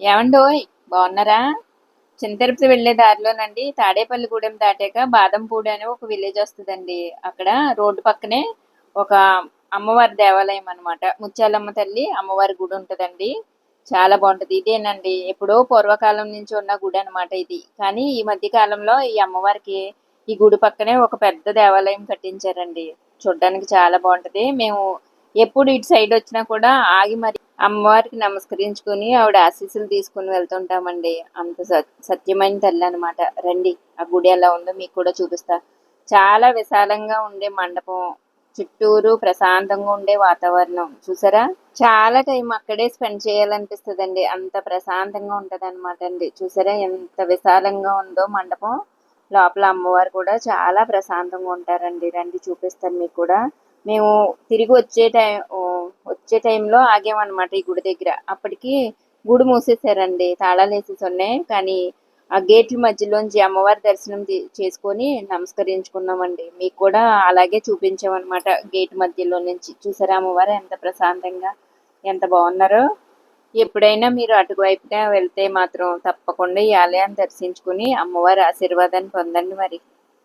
ఏమండోయ్ బాగున్నారా? చిన్న తిరుపతి వెళ్ళే దారిలోనండి తాడేపల్లిగూడెం దాటాక బాదంపూడి అని ఒక విలేజ్ వస్తుందండి. అక్కడ రోడ్డు పక్కనే ఒక అమ్మవారి దేవాలయం అన్నమాట. ముత్యాలమ్మ తల్లి అమ్మవారి గుడి ఉంటుందండి. చాలా బాగుంటది. ఇదేనండి ఎప్పుడో పూర్వకాలం నుంచి ఉన్న గుడి అన్నమాట ఇది. కానీ ఈ మధ్య కాలంలో ఈ అమ్మవారికి ఈ గుడి పక్కనే ఒక పెద్ద దేవాలయం కట్టించారండి. చూడ్డానికి చాలా బాగుంటది. మేము ఎప్పుడు ఇటు సైడ్ వచ్చినా కూడా ఆగి మరి అమ్మవారికి నమస్కరించుకుని ఆవిడ ఆశీస్సులు తీసుకుని వెళ్తుంటామండి. అంత సత్యమైన తల్లి అనమాట రండి ఆ గుడి ఎలా ఉందో మీకు కూడా చూపిస్తా. చాలా విశాలంగా ఉండే మండపం చుట్టూరు ప్రశాంతంగా ఉండే వాతావరణం. చూసారా? చాలా టైం అక్కడే స్పెండ్ చేయాలనిపిస్తుందండి. అంత ప్రశాంతంగా ఉంటుంది అనమాట అండి. చూసారా ఎంత విశాలంగా ఉందో మండపం. లోపల అమ్మవారు కూడా చాలా ప్రశాంతంగా ఉంటారండి. రండి చూపిస్తాను మీకు కూడా. మేము తిరిగి వచ్చే టైం వచ్చే టైంలో ఆగామన్నమాట ఈ గుడి దగ్గర. అప్పటికి గుడి మూసేశారండి. తాళాలు వేసేసి ఉన్నాయి. కానీ ఆ గేట్ల మధ్యలోంచి అమ్మవారి దర్శనం చేసుకొని నమస్కరించుకున్నామండి. మీకు కూడా అలాగే చూపించామన్నమాట గేట్ మధ్యలో నుంచి. చూసారా అమ్మవారు ఎంత ప్రశాంతంగా ఎంత బాగున్నారో. ఎప్పుడైనా మీరు అటువైపుగా వెళ్తే మాత్రం తప్పకుండా ఈ ఆలయాన్ని దర్శించుకుని అమ్మవారి ఆశీర్వాదాన్ని పొందండి మరి.